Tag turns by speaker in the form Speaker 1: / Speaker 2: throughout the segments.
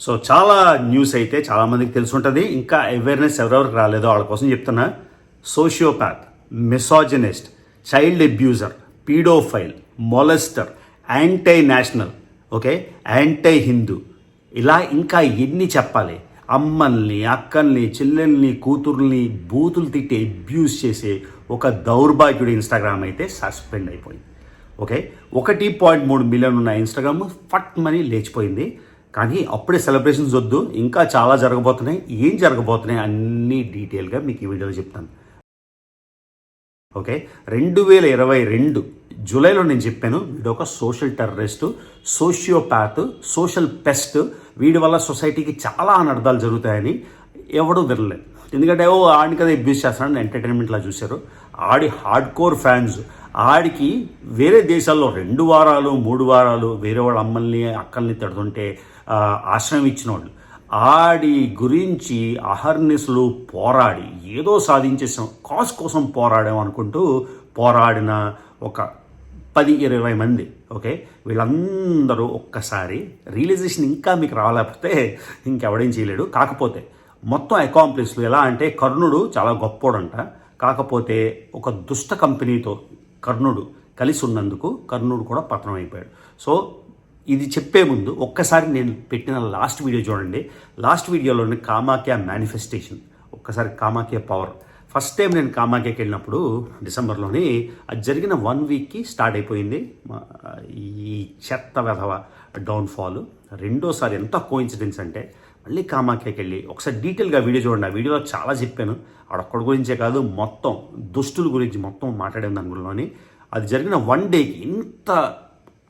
Speaker 1: So చాలా news అయితే చాలా మందికి తెలుసుంటుంది. ఇంకా అవేర్నెస్ ఎవరెవరికి రాలేదో వాళ్ళ కోసం చెప్తున్నా. Sociopath misogynist child abuser paedophile molester anti national okay anti Hindu ఇలా ఇంకా ఎన్ని చెప్పాలి? అమ్మల్ని అక్కల్ని చెల్లెల్ని కూతుర్ని బూతులు తిట్టి అబ్యూస్ చేసే ఒక దౌర్భాగ్యుడు ఇన్స్టాగ్రామ్ అయితే సస్పెండ్ అయిపోయింది. ఓకే ఒకటి పాయింట్ మూడు మిలియన్ ఉన్న ఇన్స్టాగ్రామ్ ఫట్ మనీ లేచిపోయింది. కానీ అప్పుడే సెలబ్రేషన్స్ వద్దు ఇంకా చాలా జరగబోతున్నాయి. ఏం జరగబోతున్నాయి అన్నీ డీటెయిల్గా మీకు ఈ వీడియోలో చెప్తాను. ఓకే రెండు వేల ఇరవై రెండు జూలైలో నేను చెప్పాను వీడు ఒక social terrorist sociopath social pest వీడి వల్ల సొసైటీకి చాలా అనర్థాలు జరుగుతాయని ఎవడూ వినలేదు. ఎందుకంటే ఓ ఆడిని కదా అబ్యూస్ చేస్తాడని ఎంటర్టైన్మెంట్లా చూశారు. ఆడి హార్డ్ కోర్ ఫ్యాన్స్ ఆడికి వేరే దేశాల్లో రెండు వారాలు మూడు వారాలు వేరే వాళ్ళ అమ్మల్ని అక్కల్ని తిడుతుంటే ఆశ్రయం ఇచ్చిన వాళ్ళు ఆడి గురించి అహర్నిస్లు పోరాడి ఏదో సాధించేసాం కాస్ కోసం పోరాడాం అనుకుంటూ పోరాడిన ఒక పది ఇరవై మంది ఓకే? వీళ్ళందరూ ఒక్కసారి రియలైజేషన్ ఇంకా మీకు రాలేకపోతే ఇంకెవడేం చేయలేడు. కాకపోతే మొత్తం అకాంప్లిస్లు ఎలా అంటే కర్ణుడు చాలా గొప్పోడంట. కాకపోతే ఒక దుష్ట కంపెనీతో కర్ణుడు కలిసి ఉన్నందుకు కర్ణుడు కూడా పతనం అయిపోయాడు సో ఇది చెప్పే ముందు ఒక్కసారి నేను పెట్టిన లాస్ట్ వీడియో చూడండి. లాస్ట్ వీడియోలోని కామాఖ్య మేనిఫెస్టేషన్ ఒక్కసారి కామాఖ్య పవర్ ఫస్ట్ టైం నేను కామాఖ్యకి వెళ్ళినప్పుడు డిసెంబర్లోని అది జరిగిన వన్ వీక్కి స్టార్ట్ అయిపోయింది. ఈ చెత్త వెధవ డౌన్ఫాల్ రెండోసారి ఎంత కోయిన్సిడెన్స్ అంటే మళ్ళీ కామాఖ్యకి వెళ్ళి ఒకసారి డీటెయిల్గా వీడియో చూడండి. ఆ వీడియోలో చాలా చెప్పాను. ఆడొక్కడి గురించే కాదు మొత్తం దుష్టుల గురించి మొత్తం మాట్లాడాను దాని గురిలోని. అది జరిగిన వన్ డేకి ఇంత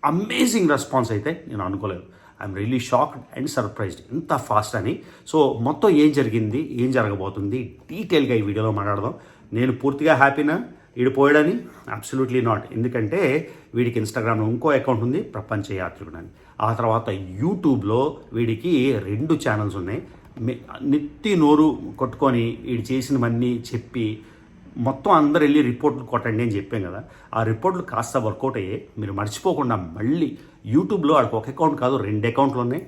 Speaker 1: అమేజింగ్ రెస్పాన్స్ అయితే నేను అనుకోలేదు. I'm really shocked and surprised. ఇంత ఫాస్ట్ అని. సో మొత్తం ఏం జరిగింది ఏం జరగబోతుంది డీటెయిల్గా ఈ వీడియోలో మాట్లాడదాం. నేను పూర్తిగా హ్యాపీనా? వీడు పోయాడని? Absolutely not. ఎందుకంటే వీడికి ఇన్స్టాగ్రామ్లో ఇంకో అకౌంట్ ఉంది ప్రపంచ యాత్రికుడు అని. ఆ తర్వాత యూట్యూబ్లో వీడికి రెండు ఛానల్స్ ఉన్నాయి. నెత్తి నోరు కొట్టుకొని వీడు చేసినవన్నీ చెప్పి మొత్తం అందరు వెళ్ళి రిపోర్ట్లు కొట్టండి అని చెప్పాను కదా. ఆ రిపోర్ట్లు కాస్త వర్కౌట్ అయ్యాయి. మీరు మర్చిపోకుండా మళ్ళీ యూట్యూబ్లో వాళ్ళకి ఒక అకౌంట్ కాదు రెండు అకౌంట్లు ఉన్నాయి.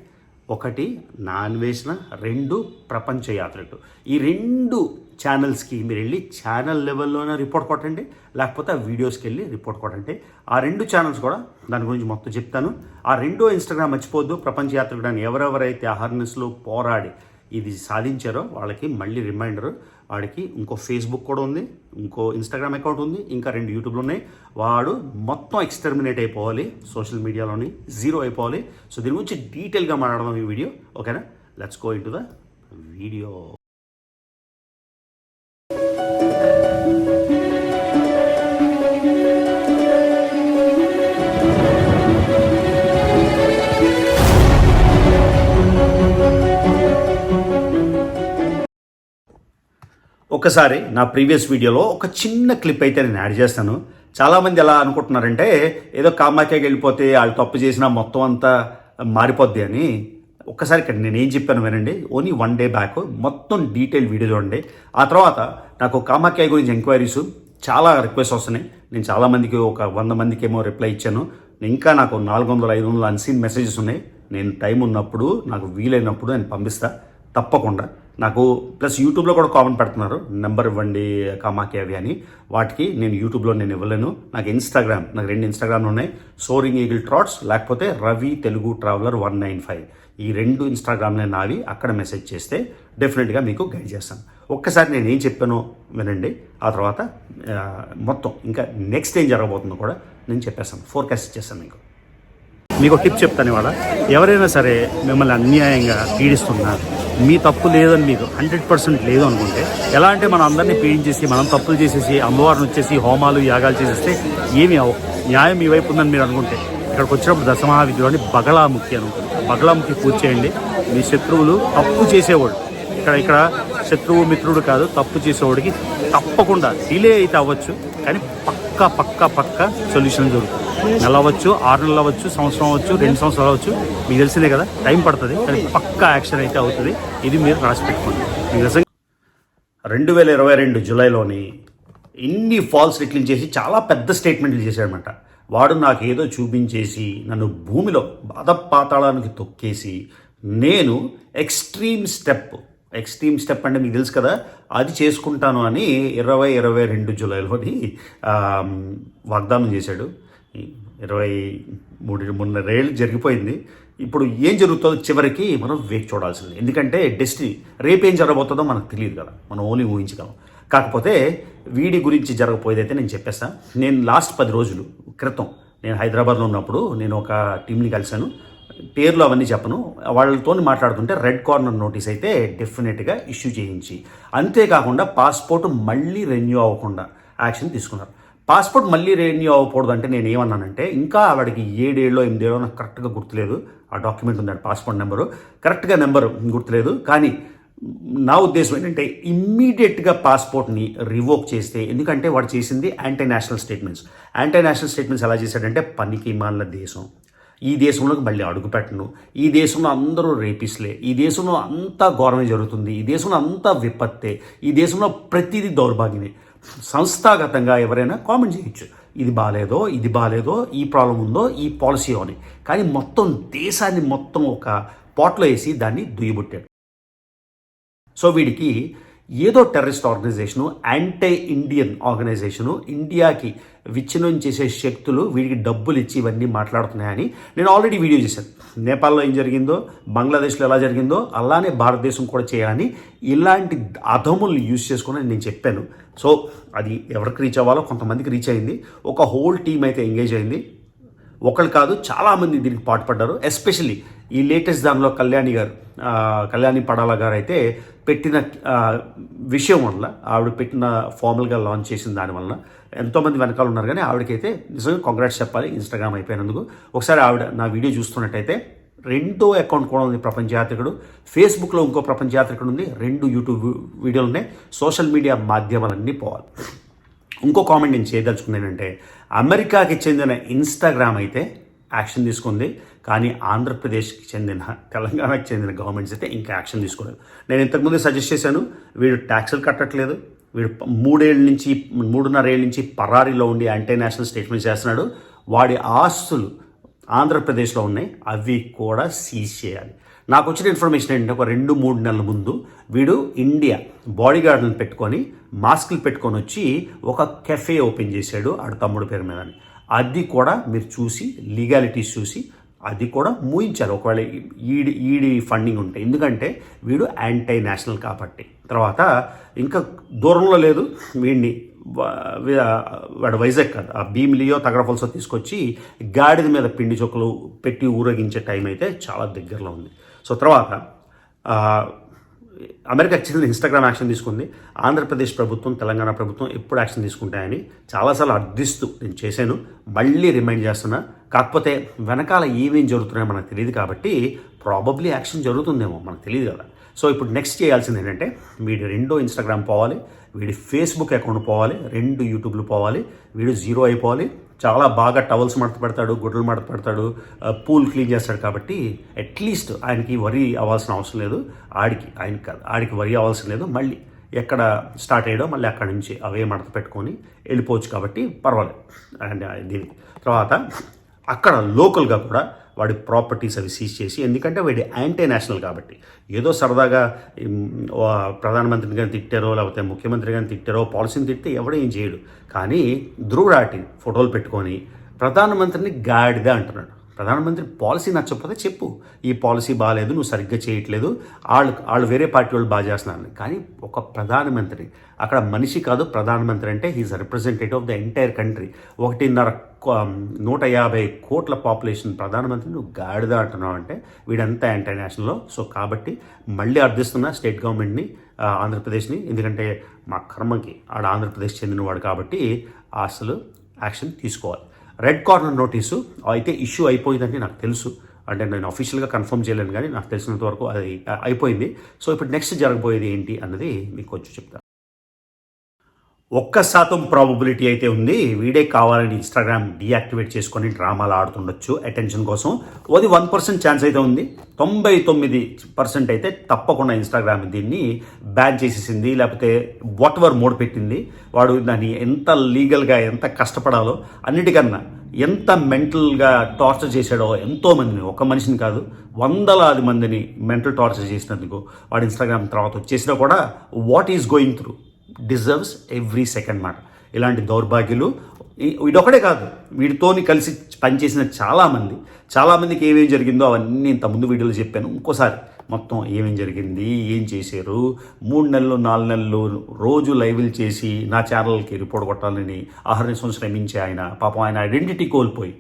Speaker 1: ఒకటి నాన్ వేసిన రెండు ప్రపంచ యాత్రలు ఈ రెండు ఛానల్స్కి మీరు వెళ్ళి ఛానల్ లెవెల్లోనే రిపోర్ట్ కొట్టండి లేకపోతే ఆ వీడియోస్కి వెళ్ళి రిపోర్ట్ కొట్టండి. ఆ రెండు ఛానల్స్ కూడా దాని గురించి మొత్తం చెప్తాను. ఆ రెండో ఇన్స్టాగ్రామ్ మర్చిపోవద్దు. ప్రపంచ యాత్రకు అని ఎవరెవరైతే అహర్నెస్లో పోరాడి ఇది సాధించారో వాళ్ళకి మళ్ళీ రిమైండర్. వాడికి ఇంకో ఫేస్బుక్ కూడా ఉంది ఇంకో ఇన్స్టాగ్రామ్ అకౌంట్ ఉంది ఇంకా రెండు యూట్యూబ్లు ఉన్నాయి. వాడు మొత్తం ఎక్స్టర్మినేట్ అయిపోవాలి సోషల్ మీడియాలోని జీరో అయిపోవాలి. సో దీని గురించి డీటెయిల్గా మాట్లాడదాం ఈ వీడియో ఓకేనా let's go into the video ఒకసారి నా ప్రీవియస్ వీడియోలో ఒక చిన్న క్లిప్ అయితే నేను యాడ్ చేస్తాను. చాలామంది ఎలా అనుకుంటున్నారంటే ఏదో కామాఖ్యకి వెళ్ళిపోతే వాళ్ళు తప్పు చేసినా మొత్తం అంతా మారిపోద్ది అని. ఒక్కసారి ఇక్కడ నేను ఏం చెప్పాను వినండి. ఓన్లీ వన్ డే బ్యాక్ మొత్తం డీటెయిల్ వీడియో చూడండి. ఆ తర్వాత నాకు కామాఖ్య గురించి ఎంక్వైరీస్ చాలా రిక్వెస్ట్ వస్తున్నాయి. నేను చాలామందికి ఒక వంద మందికి ఏమో రిప్లై ఇచ్చాను. ఇంకా నాకు నాలుగు వందల ఐదు వందల అన్సీన్ మెసేజెస్ ఉన్నాయి. నేను టైం ఉన్నప్పుడు నాకు వీలైనప్పుడు నేను పంపిస్తా. తప్పకుండా. నాకు ప్లస్ యూట్యూబ్లో కూడా కామెంట్ పెడుతున్నారు. నెంబర్ ఇవ్వండి కామాకి అవి అని. వాటికి నేను యూట్యూబ్లో నేను ఇవ్వలేను. నాకు ఇన్స్టాగ్రామ్ నాకు రెండు ఇన్స్టాగ్రామ్లు ఉన్నాయి. సోరింగ్ ఈగిల్ ట్రాట్స్ లేకపోతే Ravi Telugu traveller one nine five ఈ రెండు ఇన్స్టాగ్రామ్లే నావి. అక్కడ మెసేజ్ చేస్తే డెఫినెట్గా మీకు గైడ్ చేస్తాను. ఒక్కసారి నేను ఏం చెప్పానో వినండి. ఆ తర్వాత మొత్తం. ఇంకా నెక్స్ట్ ఏం జరగబోతుందో కూడా నేను చెప్పేస్తాను. ఫోర్కాస్ట్ ఇచ్చేస్తాను మీకు. మీకు టిప్ చెప్తాను ఇవాళ. ఎవరైనా సరే మిమ్మల్ని అన్యాయంగా పీడిస్తున్నారు మీ తప్పు లేదని మీకు హండ్రెడ్ పర్సెంట్ లేదు అనుకుంటే ఎలా అంటే మనం అందరినీ పీడించేసి మనం తప్పులు చేసేసి అమ్మవారిని వచ్చేసి హోమాలు యాగాలు చేసేస్తే ఏమి అవ్వవు న్యాయం మీ వైపు ఉందని మీరు అనుకుంటే ఇక్కడికి వచ్చినప్పుడు దశమహావిద్యులని బగళాముఖి అని ఉంటుంది బగళాముఖి పూజ చేయండి. మీ శత్రువులు తప్పు చేసేవాడు ఇక్కడ ఇక్కడ శత్రువు మిత్రుడు కాదు తప్పు చేసేవాడికి తప్పకుండా డిలే అయితే అవ్వచ్చు కానీ పక్క పక్క పక్క సొల్యూషన్ దొరుకుతుంది. నెల అవ్వచ్చు ఆరు నెలలు అవ్వచ్చు సంవత్సరం అవ్వచ్చు రెండు సంవత్సరాలు అవ్వచ్చు. మీకు తెలిసిందే కదా టైం పడుతుంది కానీ పక్క యాక్షన్ అయితే అవుతుంది. ఇది మీరు రాసి పెట్టుకోండి మీకు రెండు వేల ఇరవై రెండు జూలైలోని ఇన్ని ఫాల్స్ రిక్లింగ్ చేసి చాలా పెద్ద స్టేట్మెంట్లు చేశాడనమాట వాడు నాకు ఏదో చూపించేసి నన్ను భూమిలో బాధ పాతాళానికి తొక్కేసి నేను ఎక్స్ట్రీమ్ స్టెప్ ఎక్స్ట్రీమ్ స్టెప్ అంటే మీకు తెలుసు కదా అది చేసుకుంటాను అని ఇరవై ఇరవై రెండు జూలైలోని వాగ్దానం చేశాడు. ఇరవై మూడు మూడున్నరేళ్ళు జరిగిపోయింది. ఇప్పుడు ఏం జరుగుతుందో చివరికి మనం వేచి చూడాల్సింది. ఎందుకంటే డెస్టినీ రేపేం జరగబోతుందో మనకు తెలియదు కదా. మనం ఓన్లీ ఊహించగలం కాకపోతే వీడి గురించి జరగపోయేదైతే నేను చెప్పేస్తాను నేను లాస్ట్ పది రోజులు క్రితం నేను హైదరాబాద్లో ఉన్నప్పుడు నేను ఒక టీంని కలిశాను. పేర్లు అవన్నీ చెప్పను. వాళ్ళతో మాట్లాడుతుంటే రెడ్ కార్నర్ నోటీస్ అయితే డెఫినెట్గా ఇష్యూ చేయించి అంతేకాకుండా పాస్పోర్ట్ మళ్ళీ రెన్యూ అవ్వకుండా యాక్షన్ తీసుకున్నారు. పాస్పోర్ట్ మళ్ళీ రెన్యూ అవ్వకూడదు అంటే నేను ఏమన్నానంటే ఇంకా ఆవిడకి ఏడేళ్ళలో ఎనిమిదేళ్ళో నాకు కరెక్ట్గా గుర్తులేదు. ఆ డాక్యుమెంట్ ఉంది పాస్పోర్ట్ నెంబరు. కరెక్ట్గా నెంబరు గుర్తులేదు. కానీ నా ఉద్దేశం ఏంటంటే ఇమ్మీడియట్గా పాస్పోర్ట్ని రివోక్ చేస్తే ఎందుకంటే వాడు చేసింది anti national statements anti national statements ఎలా చేశాడంటే పనికి మాల దేశం. ఈ దేశంలోకి మళ్ళీ అడుగుపెట్టను ఈ దేశంలో అందరూ రేపిస్లే ఈ దేశంలో అంతా ఘోరమే జరుగుతుంది. ఈ దేశంలో అంతా విపత్తే. ఈ దేశంలో ప్రతిదీ దౌర్భాగ్యమే. సంస్థాగతంగా ఎవరైనా కామెంట్ చేయొచ్చు. ఇది బాగాలేదో ఇది బాగాలేదో ఈ ప్రాబ్లం ఉందో ఈ పాలసీ అని. కానీ మొత్తం దేశాన్ని మొత్తం ఒక పాట్లో వేసి దాన్ని దుయ్యబుట్టాడు సో వీడికి ఏదో terrorist organisation anti Indian organisation ఇండియాకి విచ్ఛిన్నం చేసే శక్తులు వీడికి డబ్బులు ఇచ్చి ఇవన్నీ మాట్లాడుతున్నాయని నేను ఆల్రెడీ వీడియో చేశాను. నేపాల్లో ఏం జరిగిందో బంగ్లాదేశ్లో ఎలా జరిగిందో అలానే భారతదేశం కూడా చేయాలని ఇలాంటి అధములు యూజ్ చేసుకుని నేను చెప్పాను. సో అది ఎవరికి రీచ్ అవ్వాలో కొంతమందికి రీచ్ అయింది. ఒక హోల్ టీం అయితే ఎంగేజ్ అయింది. ఒకళ్ళు కాదు చాలామంది దీనికి పాటుపడ్డారు. ఎస్పెషల్లీ ఈ లేటెస్ట్ దానిలో కళ్యాణి గారు కళ్యాణి పడాల గారు అయితే పెట్టిన విషయం వల్ల ఆవిడ పెట్టిన ఫార్మల్గా లాంచ్ చేసిన దాని వలన ఎంతోమంది వెనకాల ఉన్నారు. కానీ ఆవిడకైతే నిజంగా కాంగ్రాట్స్ చెప్పాలి ఇన్స్టాగ్రామ్ అయిపోయినందుకు. ఒకసారి ఆవిడ నా వీడియో చూస్తున్నట్టయితే రెండో అకౌంట్ కూడా ఉంది ప్రపంచ యాత్రికుడు. ఫేస్బుక్లో ఇంకో ప్రపంచ యాత్రికుడు ఉంది. రెండు యూట్యూబ్ వీడియోలు ఉన్నాయి సోషల్ మీడియా మాధ్యమాలన్నీ పోవాలి. ఇంకో కామెంట్ నేను చేయదలుచుకున్నానంటే అమెరికాకి చెందిన ఇన్స్టాగ్రామ్ అయితే యాక్షన్ తీసుకుంది కానీ ఆంధ్రప్రదేశ్కి చెందిన తెలంగాణకి చెందిన గవర్నమెంట్స్ అయితే ఇంకా యాక్షన్ తీసుకోలేదు. నేను ఇంతకుముందే సజెస్ట్ చేశాను వీడు ట్యాక్సులు కట్టట్లేదు వీడు మూడేళ్ళ నుంచి మూడున్నర ఏళ్ళ నుంచి పరారీలో ఉండి యాంటీ నేషనల్ స్టేట్మెంట్స్ చేస్తున్నాడు వాడి ఆస్తులు ఆంధ్రప్రదేశ్లో ఉన్నాయి అవి కూడా సీజ్ చేయాలి. నాకు వచ్చిన ఇన్ఫర్మేషన్ ఏంటంటే ఒక రెండు మూడు నెలల ముందు వీడు ఇండియా బాడీ గార్డులను పెట్టుకొని మాస్కులు పెట్టుకొని వచ్చి ఒక కెఫే ఓపెన్ చేశాడు ఆడ తమ్ముడు పేరు మీద అది కూడా మీరు చూసి లీగాలిటీస్ చూసి అది కూడా మూయించారు ఒకవేళ ఈడి ఈడి ఫండింగ్ ఉంటే. ఎందుకంటే వీడు యాంటీ నేషనల్ కాబట్టి. తర్వాత ఇంకా దూరంలో లేదు వీడిని. వాడు వైజాగ్ కాదు. ఆ భీమిలియో తగడపలసో తీసుకొచ్చి గాడిద మీద పిండి చొక్కలు పెట్టి ఊరేగించే టైం అయితే చాలా దగ్గరలో ఉంది. సో తర్వాత అమెరికా చెందిన ఇన్స్టాగ్రామ్ యాక్షన్ తీసుకుంది. ఆంధ్రప్రదేశ్ ప్రభుత్వం తెలంగాణ ప్రభుత్వం ఎప్పుడు యాక్షన్ తీసుకుంటాయని చాలాసార్లు అర్థిస్తూ నేను చేశాను. మళ్ళీ రిమైండ్ చేస్తున్నా. కాకపోతే వెనకాల ఏమేం జరుగుతున్నాయో మనకు తెలియదు కాబట్టి ప్రాబబ్లీ యాక్షన్ జరుగుతుందేమో మనకు తెలియదు కదా. సో ఇప్పుడు నెక్స్ట్ చేయాల్సింది ఏంటంటే వీడి రెండో ఇన్స్టాగ్రామ్ పోవాలి. వీడి ఫేస్బుక్ అకౌంట్ పోవాలి. రెండు యూట్యూబ్లు పోవాలి. వీడు జీరో అయిపోవాలి. చాలా బాగా టవల్స్ మడత పెడతాడు గుడ్డలు మడత పెడతాడు పూల్ క్లీన్ చేస్తాడు కాబట్టి అట్లీస్ట్ ఆయనకి వరి అవ్వాల్సిన అవసరం లేదు. ఆడికి ఆయనకి కాదు ఆడికి వరి అవ్వాల్సిన లేదు. మళ్ళీ ఎక్కడ స్టార్ట్ అయ్యాడో మళ్ళీ అక్కడి నుంచి అవే మడత పెట్టుకొని వెళ్ళిపోవచ్చు కాబట్టి పర్వాలేదు. అండ్ దీనికి తర్వాత అక్కడ లోకల్గా కూడా వాడి ప్రాపర్టీస్ అవి సీజ్ చేసి ఎందుకంటే వాడి యాంటీ నేషనల్ కాబట్టి. ఏదో సరదాగా ప్రధానమంత్రిని కానీ తిట్టారో లేకపోతే ముఖ్యమంత్రి కానీ తిట్టారో పాలసీని తిట్టే ఎవడో ఏం చేయడు. కానీ ధ్రువరాటి ఫోటోలు పెట్టుకొని ప్రధానమంత్రిని గాడిద అంటున్నాడు. ప్రధానమంత్రి పాలసీ నచ్చకపోతే చెప్పు ఈ పాలసీ బాగాలేదు నువ్వు సరిగ్గా చేయట్లేదు వాళ్ళు వాళ్ళు వేరే పార్టీ వాళ్ళు బాగా చేస్తున్నారు కానీ ఒక ప్రధానమంత్రి అక్కడ మనిషి కాదు ప్రధానమంత్రి అంటే he is representative of the entire country ఒకటిన్నర um, నూట యాభై కోట్ల పాపులేషన్ ప్రధానమంత్రి నువ్వు గాడిద అంటున్నావు అంటే వీడంతా ఇంటర్నేషనల్లో సో కాబట్టి మళ్ళీ అర్థిస్తున్నా స్టేట్ గవర్నమెంట్ని ఆంధ్రప్రదేశ్ని. ఎందుకంటే మా కర్మకి ఆడ ఆంధ్రప్రదేశ్ చెందినవాడు కాబట్టి అసలు యాక్షన్ తీసుకోవాలి. రెడ్ కార్నర్ నోటీసు అయితే ఇష్యూ అయిపోయిందని నాకు తెలుసు. అంటే నేను అఫీషియల్గా కన్ఫర్మ్ చేయలేను కానీ నాకు తెలిసినంత వరకు అది అయిపోయింది. సో ఇప్పుడు నెక్స్ట్ జరగబోయేది ఏంటి అన్నది మీకు కొంచెం చెప్తాను ఒక్క శాతం ప్రాబబిలిటీ అయితే ఉంది. వీడే కావాలని ఇన్స్టాగ్రామ్ డీయాక్టివేట్ చేసుకొని డ్రామాలు ఆడుతుండొచ్చు అటెన్షన్ కోసం. అది వన్ పర్సెంట్ ఛాన్స్ అయితే ఉంది. తొంభై తొమ్మిది పర్సెంట్ అయితే తప్పకుండా ఇన్స్టాగ్రామ్ దీన్ని బ్యాన్ చేసేసింది. లేకపోతే వాట్ ఎవర్ మోడ్ పెట్టింది. వాడు దాన్ని ఎంత లీగల్గా ఎంత కష్టపడాలో అన్నిటికన్నా ఎంత మెంటల్గా టార్చర్ చేశాడో ఎంతో మందిని ఒక మనిషిని కాదు వందలాది మందిని మెంటల్ టార్చర్ చేసినందుకు వాడు ఇన్స్టాగ్రామ్ తర్వాత వచ్చేసినా కూడా what is going through deserves every second మాట ఇలాంటి దౌర్భాగ్యులు ఈ- వీడొకడే కాదు. వీడితోని కలిసి పనిచేసిన చాలామంది. చాలామందికి ఏమేమి జరిగిందో అవన్నీ ఇంత ముందు వీడియోలో చెప్పాను. ఇంకోసారి మొత్తం ఏమేం జరిగింది ఏం చేశారు మూడు నెలలు నాలుగు నెలలు రోజు లైవ్లు చేసి నా ఛానల్కి రిపోర్ట్ కొట్టాలని ఆహర్నిశం శ్రమించే ఆయన పాపం ఆయన ఐడెంటిటీ కోల్పోయి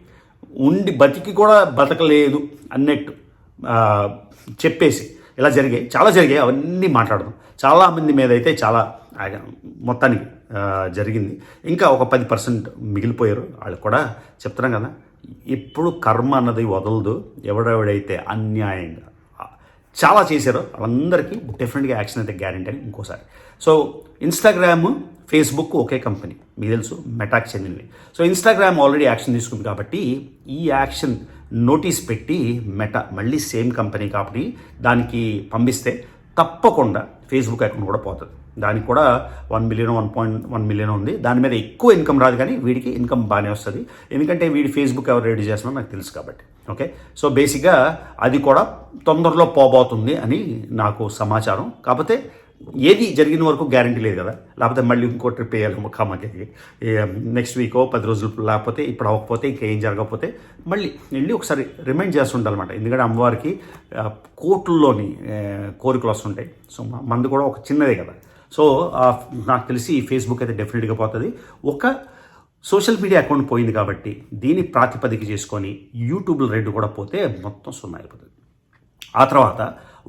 Speaker 1: ఉండి బతికి కూడా బతకలేదు అన్నట్టు చెప్పేసి ఇలా జరిగాయి. చాలా జరిగాయి. అవన్నీ మాట్లాడదాం. చాలా మంది మీద అయితే చాలా మొత్తానికి జరిగింది. ఇంకా ఒక పది పర్సెంట్ మిగిలిపోయారు. వాళ్ళు కూడా చెప్తున్నాం కదా ఎప్పుడు కర్మ అన్నది వదలదు. ఎవడెవడైతే అన్యాయంగా చాలా చేశారు వాళ్ళందరికీ డెఫినెట్గా యాక్షన్ అయితే గ్యారెంటీ అని ఇంకోసారి. సో ఇన్స్టాగ్రామ్ ఫేస్బుక్ ఒకే కంపెనీ మీకు తెలుసు మెటాక్ చెందినవి. సో ఇన్స్టాగ్రామ్ ఆల్రెడీ యాక్షన్ తీసుకుంది కాబట్టి ఈ యాక్షన్ నోటీస్ పెట్టి మెటా మళ్ళీ సేమ్ కంపెనీ కాబట్టి దానికి పంపిస్తే తప్పకుండా ఫేస్బుక్ అకౌంట్ కూడా పోతుంది. దానికి కూడా one million one point one million ఉంది. దాని మీద ఎక్కువ ఇన్కమ్ రాదు కానీ వీడికి ఇన్కమ్ బాగానే వస్తుంది. ఎందుకంటే వీడి ఫేస్బుక్ ఎవరు రెడీ చేస్తున్నారో నాకు తెలుసు కాబట్టి. ఓకే? సో బేసిక్గా అది కూడా తొందరలో పోబోతుంది అని నాకు సమాచారం. కాకపోతే ఏది జరిగిన వరకు గ్యారంటీ లేదు కదా. లేకపోతే మళ్ళీ ఇంకో ట్రిప్ వేయాలి కామకి నెక్స్ట్ వీకో పది రోజులు లేకపోతే ఇప్పుడు అవ్వకపోతే ఇంకేం జరగకపోతే మళ్ళీ వెళ్ళి ఒకసారి రిమైండ్ చేస్తుంటారనమాట ఎందుకంటే అమ్మవారికి ఆ, కోట్లలోని కోరికలు వస్తుంటాయి సో మందు కూడా ఒక చిన్నదే కదా. సో నాకు తెలిసి ఫేస్బుక్ అయితే డెఫినెట్గా పోతుంది. ఒక సోషల్ మీడియా అకౌంట్ పోయింది కాబట్టి దీన్ని ప్రాతిపదిక చేసుకొని యూట్యూబ్లో రెడ్ కూడా పోతే మొత్తం సున్నా అయిపోతుంది ఆ తర్వాత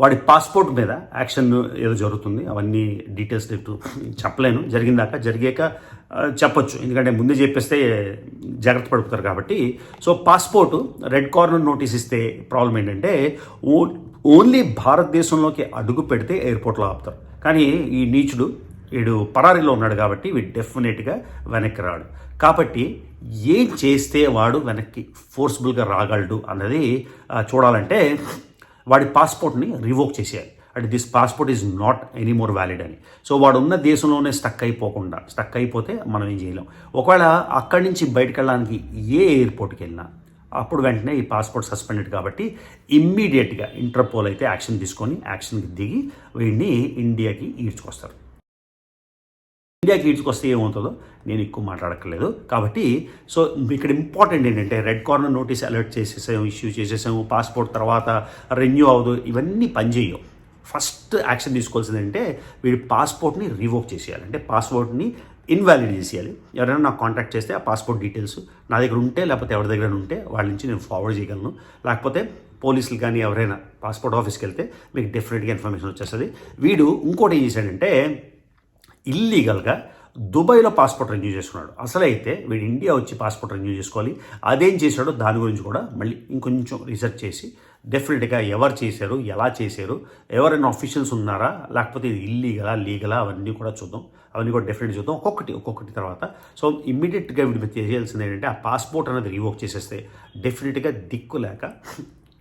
Speaker 1: వాడి పాస్పోర్ట్ మీద యాక్షన్ ఏదో జరుగుతుంది. అవన్నీ డీటెయిల్స్ రేపు చెప్పలేను. జరిగిందాక జరిగాక చెప్పొచ్చు. ఎందుకంటే ముందే చెప్పేస్తే జాగ్రత్త పడుపుతారు కాబట్టి. So passport red corner notice ఇస్తే ప్రాబ్లం ఏంటంటే ఓ ఓన్లీ భారతదేశంలోకి అడుగు పెడితే ఎయిర్పోర్ట్లో ఆపుతారు. కానీ ఈ నీచుడు వీడు పరారీలో ఉన్నాడు కాబట్టి వీడు డెఫినెట్గా వెనక్కి రాడు. కాబట్టి ఏం చేస్తే వాడు వెనక్కి ఫోర్స్ఫుల్గా రాగలడు అన్నది చూడాలంటే వాడి పాస్పోర్ట్ని రివోక్ చేసేయాలి. అంటే this passport is not any more valid అని. సో వాడు ఉన్న దేశంలోనే స్టక్ అయిపోకుండా స్టక్ అయిపోతే మనం ఏం చేయలేం. ఒకవేళ అక్కడి నుంచి బయటకు వెళ్ళడానికి ఏ ఎయిర్పోర్ట్కి వెళ్ళినా అప్పుడు వెంటనే ఈ పాస్పోర్ట్ సస్పెండెడ్ కాబట్టి ఇమ్మీడియట్గా ఇంటర్పోల్ అయితే యాక్షన్ తీసుకొని యాక్షన్కి దిగి వీడిని ఇండియాకి ఈడ్చుకొస్తారు. ఇండియా ఇండియాకి వస్తే ఏమవుతుందో నేను ఎక్కువ మాట్లాడక్కర్లేదు. కాబట్టి సో ఇక్కడ ఇంపార్టెంట్ ఏంటంటే రెడ్ కార్నర్ నోటీస్ అలర్ట్ చేసేసాము ఇష్యూ చేసేసాము పాస్పోర్ట్ తర్వాత రెన్యూ అవ్వదు ఇవన్నీ పనిచేయవు ఫస్ట్ యాక్షన్ తీసుకోవాల్సింది అంటే వీడి పాస్పోర్ట్ని రివోక్ చేసేయాలి. అంటే పాస్పోర్ట్ని ఇన్వాలిడ్ చేసేయాలి. ఎవరైనా నాకు కాంటాక్ట్ చేస్తే ఆ పాస్పోర్ట్ డీటెయిల్స్ నా దగ్గర ఉంటే లేకపోతే ఎవరి దగ్గర ఉంటే వాళ్ళ నుంచి నేను ఫార్వర్డ్ చేయగలను. లేకపోతే పోలీసులు కానీ ఎవరైనా పాస్పోర్ట్ ఆఫీస్కి వెళ్తే మీకు డెఫినెట్గా ఇన్ఫర్మేషన్ వచ్చేస్తుంది. వీడు ఇంకోటి ఏం చేశాడంటే ఇల్లీగల్గా దుబాయ్లో పాస్పోర్ట్ రెన్యూ చేసుకున్నాడు అసలైతే వీడు ఇండియా వచ్చి పాస్పోర్ట్ రెన్యూ చేసుకోవాలి. అదేం చేశాడో దాని గురించి కూడా మళ్ళీ ఇంకొంచెం రీసెర్చ్ చేసి డెఫినెట్గా ఎవరు చేశారు ఎలా చేశారు ఎవరైనా ఆఫీషియల్స్ ఉన్నారా లేకపోతే ఇది ఇల్లీగలా లీగలా అవన్నీ కూడా చూద్దాం. అవన్నీ కూడా డెఫినెట్ చూద్దాం. ఒక్కొక్కటి ఒక్కొక్కటి తర్వాత. సో ఇమ్మీడియట్గా వీడి చేయాల్సింది ఏంటంటే ఆ పాస్పోర్ట్ అనేది రివోక్ చేసేస్తే డెఫినెట్గా దిక్కు లేక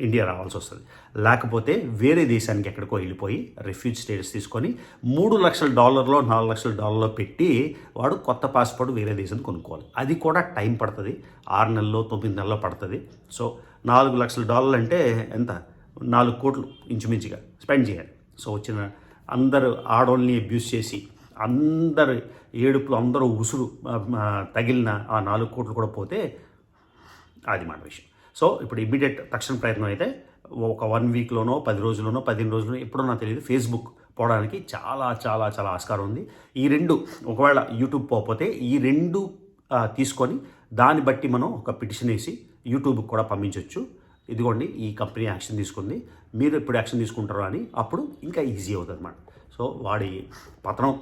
Speaker 1: ఇండియా రావాల్సి వస్తుంది. లేకపోతే వేరే దేశానికి ఎక్కడికో వెళ్ళిపోయి రిఫ్యూజ్ స్టేటస్ తీసుకొని మూడు లక్షల డాలర్లో నాలుగు లక్షల డాలర్లో పెట్టి వాడు కొత్త పాస్పోర్ట్ వేరే దేశం కొనుక్కోవాలి. అది కూడా టైం పడుతుంది. ఆరు నెలల్లో తొమ్మిది నెలల్లో పడుతుంది. సో నాలుగు లక్షల డాలర్లు అంటే ఎంత? నాలుగు కోట్లు ఇంచుమించుగా స్పెండ్ చేయాలి. సో వచ్చిన అందరు ఆడోళ్ళని అబ్యూస్ చేసి అందరు ఏడుపులు అందరూ ఉసురు తగిలిన ఆ నాలుగు కోట్లు కూడా పోతే అది మాట విషయం. సో ఇప్పుడు ఇమీడియట్ తక్షణ ప్రయత్నం అయితే ఒక వన్ వీక్లోనో పది రోజుల్లోనో పదిహేను రోజుల్లో ఎప్పుడో నాకు తెలియదు. ఫేస్బుక్ పోవడానికి చాలా చాలా చాలా ఆస్కారం ఉంది. ఈ రెండు ఒకవేళ యూట్యూబ్ పోకపోతే ఈ రెండు తీసుకొని దాన్ని బట్టి మనం ఒక పిటిషన్ వేసి యూట్యూబ్కి కూడా పంపించవచ్చు ఇదిగోండి ఈ కంపెనీ యాక్షన్ తీసుకుంది. మీరు ఎప్పుడు యాక్షన్ తీసుకుంటారో అని అప్పుడు ఇంకా ఈజీ అవుతుంది అనమాట సో వాడి పత్రం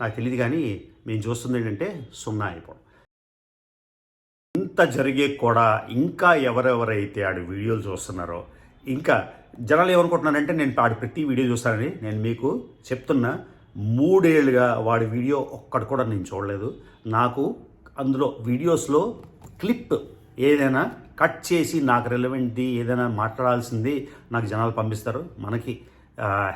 Speaker 1: నాకు తెలియదు కానీ మేము చూస్తుంది ఏంటంటే సున్నా అయిపోవడం. ఇంత జరిగే కూడా ఇంకా ఎవరెవరైతే ఆడి వీడియోలు చూస్తున్నారో ఇంకా జనాలు ఏమనుకుంటున్నారంటే నేను ఆడి ప్రతి వీడియో చూస్తానని నేను మీకు చెప్తున్నా. మూడేళ్ళుగా వాడి వీడియో ఒక్కటి కూడా నేను చూడలేదు. నాకు అందులో వీడియోస్లో క్లిప్ ఏదైనా కట్ చేసి నాకు రిలవెంట్ది ఏదైనా మాట్లాడాల్సింది నాకు జనాలు పంపిస్తారు. మనకి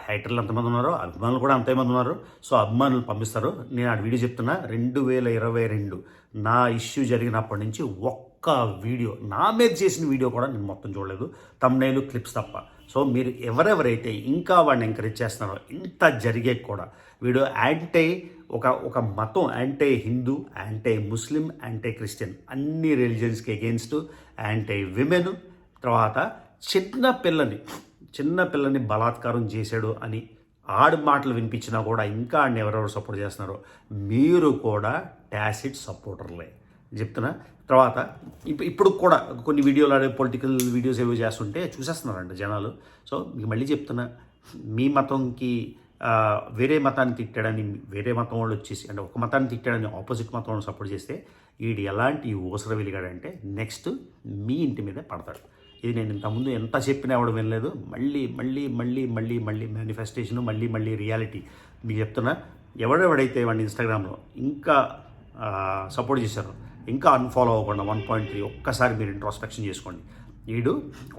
Speaker 1: హైటర్లు ఎంతమంది ఉన్నారో అభిమానులు కూడా అంతమంది ఉన్నారు. సో అభిమానులు పంపిస్తారు. నేను ఆ వీడియో చెప్తున్నా రెండు వేల ఇరవై రెండు నా ఇష్యూ జరిగినప్పటి నుంచి ఒక్క ఒక్క వీడియో నా మీద చేసిన వీడియో కూడా నేను మొత్తం చూడలేదు. తమ్నైలు క్లిప్స్ తప్ప. సో మీరు ఎవరెవరైతే ఇంకా వాడిని ఎంకరేజ్ చేస్తున్నారో ఇంత జరిగే కూడా వీడు యాంటీ ఒక ఒక మతం anti Hindu anti Muslim anti Christian అన్ని రిలీజియన్స్కి అగేన్స్ట్ యాంటీ విమెన్ తర్వాత చిన్న పిల్లని చిన్న పిల్లని బలాత్కారం చేశాడు అని ఆడు మాటలు వినిపించినా కూడా ఇంకా ఆడిని ఎవరెవరు సపోర్ట్ చేస్తున్నారో మీరు కూడా టాసిడ్ సపోర్టర్లే చెప్తున్నా? తర్వాత ఇప్పుడు ఇప్పుడు కూడా కొన్ని వీడియోలు ఆడే పొలిటికల్ వీడియోస్ ఏవో చేస్తుంటే చూసేస్తున్నారండి జనాలు. సో మీకు మళ్ళీ చెప్తున్నా మీ మతంకి వేరే మతాన్ని తిట్టాడని వేరే మతం వాళ్ళు వచ్చేసి అంటే ఒక మతాన్ని తిట్టాడని ఆపోజిట్ మతం వాళ్ళు సపోర్ట్ చేస్తే వీడు ఎలాంటి ఊసర వెలిగాడంటే నెక్స్ట్ మీ ఇంటి మీదే పడతాడు. ఇది నేను ఇంతకుముందు ఎంత చెప్పినా ఎవడు వినలేదు. మళ్ళీ మళ్ళీ మళ్ళీ మళ్ళీ మళ్ళీ మేనిఫెస్టేషను మళ్ళీ మళ్ళీ రియాలిటీ మీకు చెప్తున్నా ఎవడెవడైతే వాడిని ఇన్స్టాగ్రామ్లో ఇంకా సపోర్ట్ చేశారు ఇంకా అన్ఫాలో అవ్వకుండా వన్ పాయింట్ త్రీ ఒక్కసారి మీరు ఇంట్రాస్పెక్షన్ చేసుకోండి. వీడు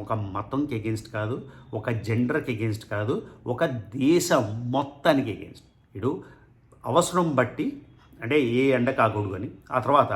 Speaker 1: ఒక మతంకి ఎగెన్స్ట్ కాదు ఒక జెండర్కి ఎగెన్స్ట్ కాదు ఒక దేశం మొత్తానికి ఎగెన్స్ట్ వీడు అవసరం బట్టి అంటే ఏ ఎండ కాకూడదు అని. ఆ తర్వాత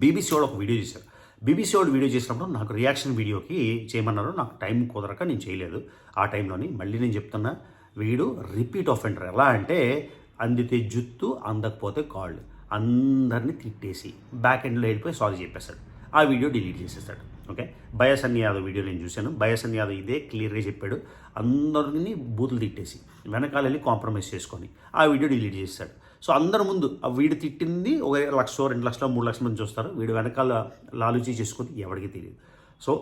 Speaker 1: బీబీసీ వాళ్ళు ఒక వీడియో చేశారు బీబీసీ వాళ్ళు వీడియో చేసినప్పుడు నాకు రియాక్షన్ వీడియోకి చేయమన్నారు నాకు టైం కుదరక నేను చేయలేదు. ఆ టైంలోని మళ్ళీ నేను చెప్తున్నా వీడు రిపీట్ ఆఫెండర్. ఎలా అంటే అందితే జుత్తు అందకపోతే కాళ్ళు. అందరినీ తిట్టేసి బ్యాక్ ఎండ్లో వెళ్ళిపోయి సారీ చెప్పేశాడు ఆ వీడియో డిలీట్ చేసేస్తాడు. ఓకే? బయసన్ యాదవ్ వీడియో నేను చూశాను. బయసన్ యాదవ్ ఇదే క్లియర్గా చెప్పాడు. అందరినీ బూతులు తిట్టేసి వెనకాల వెళ్ళి కాంప్రమైజ్ చేసుకొని ఆ వీడియో డిలీట్ చేశాడు సో అందరి ముందు ఆ వీడు తిట్టింది ఒక లక్ష రెండు లక్షల మూడు లక్షల మంది చూస్తారు. వీడు వెనకాల లాలూచీ చేసుకుని ఎవరికి తెలియదు. సో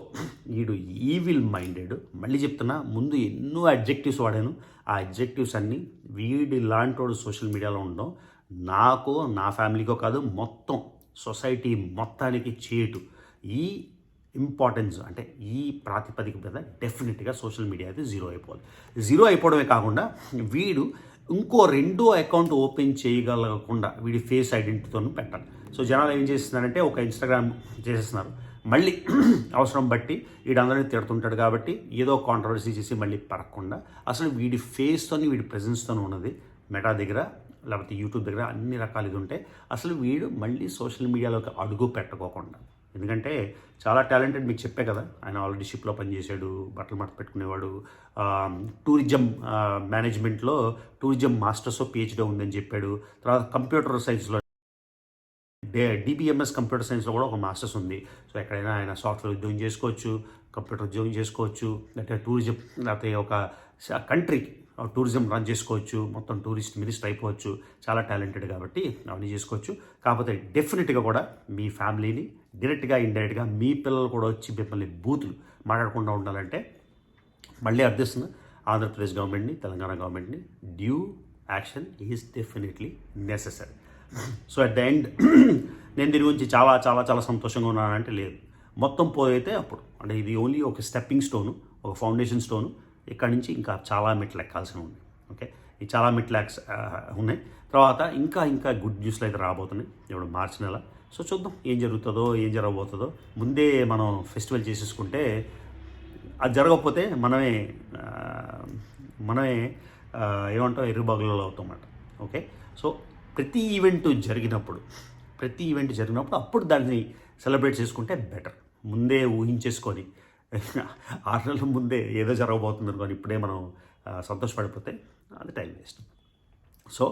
Speaker 1: వీడు ఈవిల్ మైండెడ్ మళ్ళీ చెప్తున్నా ముందు ఎన్నో అడ్జెక్టివ్స్ వాడాను. ఆ అడ్జెక్టివ్స్ అన్నీ వీడి లాంటి సోషల్ మీడియాలో ఉండడం నాకు నా ఫ్యామిలీకో కాదు మొత్తం సొసైటీ మొత్తానికి చేటు. ఈ ఇంపార్టెన్స్ అంటే ఈ ప్రాతిపదిక మీద డెఫినెట్గా సోషల్ మీడియా అయితే జీరో అయిపోవాలి. జీరో అయిపోవడమే కాకుండా వీడు ఇంకో రెండో అకౌంట్ ఓపెన్ చేయగలగకుండా వీడి ఫేస్ ఐడెంటిటీతో పెట్టాలి. సో జనాలు ఏం చేస్తున్నారంటే ఒక ఇన్స్టాగ్రామ్ చేసేస్తున్నారు. మళ్ళీ అవసరం బట్టి వీడందరినీ తిడుతుంటాడు కాబట్టి ఏదో కాంట్రవర్సీ చేసి మళ్ళీ పడకుండా అసలు వీడి ఫేస్తోని వీడి ప్రెజెన్స్తో ఉన్నది మెటా దగ్గర లేకపోతే యూట్యూబ్ దగ్గర అన్ని రకాలు ఇది ఉంటే అసలు వీడు మళ్ళీ సోషల్ మీడియాలోకి అడుగు పెట్టుకోకుండా ఎందుకంటే చాలా టాలెంటెడ్ మీకు చెప్పే కదా ఆయన ఆల్రెడీ షిప్లో పనిచేశాడు బట్టలు మడత పెట్టుకునేవాడు. టూరిజం మేనేజ్మెంట్లో టూరిజం మాస్టర్స్ పిహెచ్డీ ఉందని చెప్పాడు. తర్వాత కంప్యూటర్ సైన్స్లో డే డిబిఎంఎస్ కంప్యూటర్ సైన్స్లో కూడా ఒక మాస్టర్స్ ఉంది. సో ఎక్కడైనా ఆయన సాఫ్ట్వేర్ ఉద్యోగం చేసుకోవచ్చు కంప్యూటర్ ఉద్యోగం చేసుకోవచ్చు లేకపోతే టూరిజం లేకపోతే ఒక కంట్రీ టూరిజం రన్ చేసుకోవచ్చు మొత్తం టూరిస్ట్ మినిస్టర్ అయిపోవచ్చు. చాలా టాలెంటెడ్ కాబట్టి అవన్నీ చేసుకోవచ్చు. కాకపోతే డెఫినెట్గా కూడా మీ ఫ్యామిలీని డైరెక్ట్గా ఇండైరెక్ట్గా మీ పిల్లలు కూడా వచ్చి మిమ్మల్ని బూతులు మాట్లాడకుండా ఉండాలంటే మళ్ళీ అర్థిస్తుంది. ఆంధ్రప్రదేశ్ గవర్నమెంట్ని తెలంగాణ గవర్నమెంట్ని due action is definitely necessary. So at the end నేను దీని గురించి చాలా చాలా చాలా సంతోషంగా ఉన్నానంటే లేదు. మొత్తం పోయితే అప్పుడు. అంటే ఇది ఓన్లీ ఒక స్టెప్పింగ్ స్టోను ఒక ఫౌండేషన్ స్టోను. ఇక్కడ నుంచి ఇంకా చాలా మెట్లు ఎక్కాల్సి ఉంది. ఓకే? ఈ చాలా మెట్లు ఎక్స్ ఉన్నాయి. తర్వాత ఇంకా ఇంకా గుడ్ న్యూస్లు అయితే రాబోతున్నాయి. ఇప్పుడు మార్చి నెల సో చూద్దాం ఏం జరుగుతుందో ఏం జరగబోతుందో. ముందే మనం ఫెస్టివల్ చేసేసుకుంటే అది జరగకపోతే మనమే మనమే ఏమంటాం ఎరుబాగులలో అవుతామన్నమాట. ఓకే? సో ప్రతి ఈవెంట్ జరిగినప్పుడు ప్రతి ఈవెంట్ జరిగినప్పుడు అప్పుడు దాన్ని సెలబ్రేట్ చేసుకుంటే బెటర్. ముందే ఊహించేసుకొని ఆరు నెలల ముందే ఏదో జరగబోతుంది అనుకోని ఇప్పుడే మనం సంతోషపడిపోతే అది టైం వేస్ట్. సో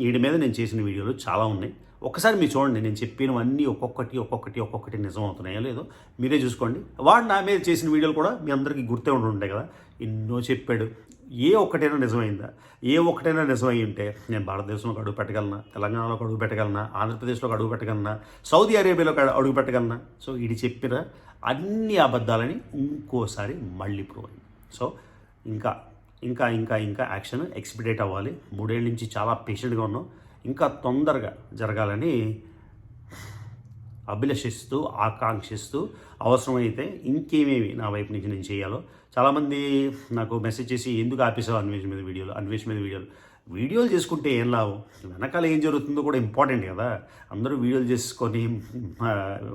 Speaker 1: వీడి మీద నేను చేసిన వీడియోలు చాలా ఉన్నాయి. ఒక్కసారి మీరు చూడండి నేను చెప్పినవన్నీ ఒక్కొక్కటి ఒక్కొక్కటి ఒక్కొక్కటి నిజం అవుతున్నాయో లేదో మీరే చూసుకోండి. వాడు నా మీద చేసిన వీడియోలు కూడా మీ అందరికీ గుర్తే ఉండి ఉంటాయి కదా. ఎన్నో చెప్పాడు. ఏ ఒక్కటైనా నిజమైందా? ఏ ఒక్కటైనా నిజమై ఉంటే నేను భారతదేశంలోకి అడుగు పెట్టగలనా? తెలంగాణలోకి అడుగు పెట్టగలనా? ఆంధ్రప్రదేశ్లోకి అడుగు పెట్టగలనా? సౌదీ అరేబియాలో అడుగు పెట్టగలనా? సో ఇది చెప్పిన అన్ని అబద్ధాలని ఇంకోసారి మళ్ళీ ప్రూవ్ అయింది సో ఇంకా ఇంకా ఇంకా ఇంకా యాక్షన్ ఎక్స్పెక్టేట్ అవ్వాలి. మూడేళ్ళ నుంచి చాలా పేషెంట్గా ఉన్నాం. ఇంకా తొందరగా జరగాలని అభిలషిస్తూ ఆకాంక్షిస్తూ అవసరమైతే ఇంకేమేమి నా వైపు నుంచి నేను చేయాలో. చాలామంది నాకు మెసేజ్ చేసి ఎందుకు ఆపేసావు అన్వేష్ మీద వీడియోలు అన్వేష్ మీద వీడియోలు? వీడియోలు చేసుకుంటే ఏం లాభం? వెనకాల ఏం జరుగుతుందో కూడా ఇంపార్టెంట్ కదా. అందరూ వీడియోలు చేసుకొని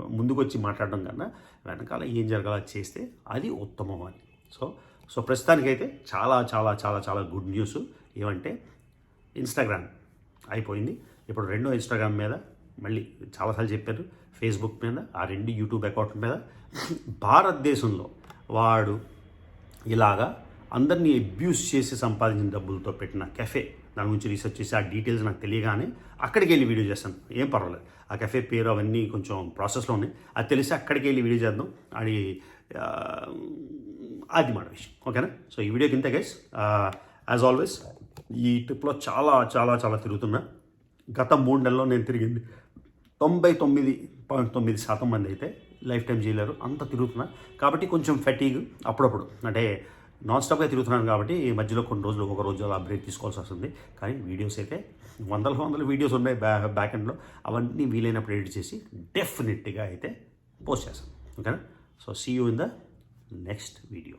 Speaker 1: ముందుకు వచ్చి మాట్లాడడం కన్నా వెనకాల ఏం జరగాలో చేస్తే అది ఉత్తమం అని. సో సో ప్రస్తుతానికైతే చాలా చాలా చాలా చాలా గుడ్ న్యూస్ ఏమంటే ఇన్స్టాగ్రామ్ అయిపోయింది. ఇప్పుడు రెండో ఇన్స్టాగ్రామ్ మీద మళ్ళీ చాలాసార్లు చెప్పారు ఫేస్బుక్ మీద ఆ రెండు యూట్యూబ్ అకౌంట్ మీద. భారతదేశంలో వాడు ఇలాగా అందరినీ అబ్యూస్ చేసి సంపాదించిన డబ్బులతో పెట్టిన కెఫే దాని గురించి రీసెర్చ్ చేసి ఆ డీటెయిల్స్ నాకు తెలియగానే అక్కడికి వెళ్ళి వీడియో చేస్తాను. ఏం పర్వాలేదు. ఆ కెఫే పేరు అవన్నీ కొంచెం ప్రాసెస్లో ఉన్నాయి. అది తెలిసి అక్కడికి వెళ్ళి వీడియో చేద్దాం. అది అది మాట విషయం. ఓకేనా సో ఈ వీడియో కింద గైస్ యాజ్ ఆల్వేస్ ఈ ట్రిప్లో చాలా చాలా చాలా తిరుగుతున్నా. గత మూడు నెలల్లో నేను తిరిగింది తొంభై తొమ్మిది పాయింట్ తొమ్మిది శాతం మంది అయితే లైఫ్ టైం చేయలేరు అంత తిరుగుతున్నా. కాబట్టి కొంచెం ఫెటీగ్ అప్పుడప్పుడు. అంటే నాన్ స్టాప్గా తిరుగుతున్నాను కాబట్టి ఈ మధ్యలో కొన్ని రోజులు ఒక రోజు అలా బ్రేక్ తీసుకోవాల్సి వస్తుంది. కానీ వీడియోస్ అయితే వందల వందల వీడియోస్ ఉన్నాయి బ్యా బ్యాక్ ఎండ్లో. అవన్నీ వీలైనప్పుడు ఎడిట్ చేసి డెఫినెట్గా అయితే పోస్ట్ చేస్తాను. ఓకేనా? So see you in the next video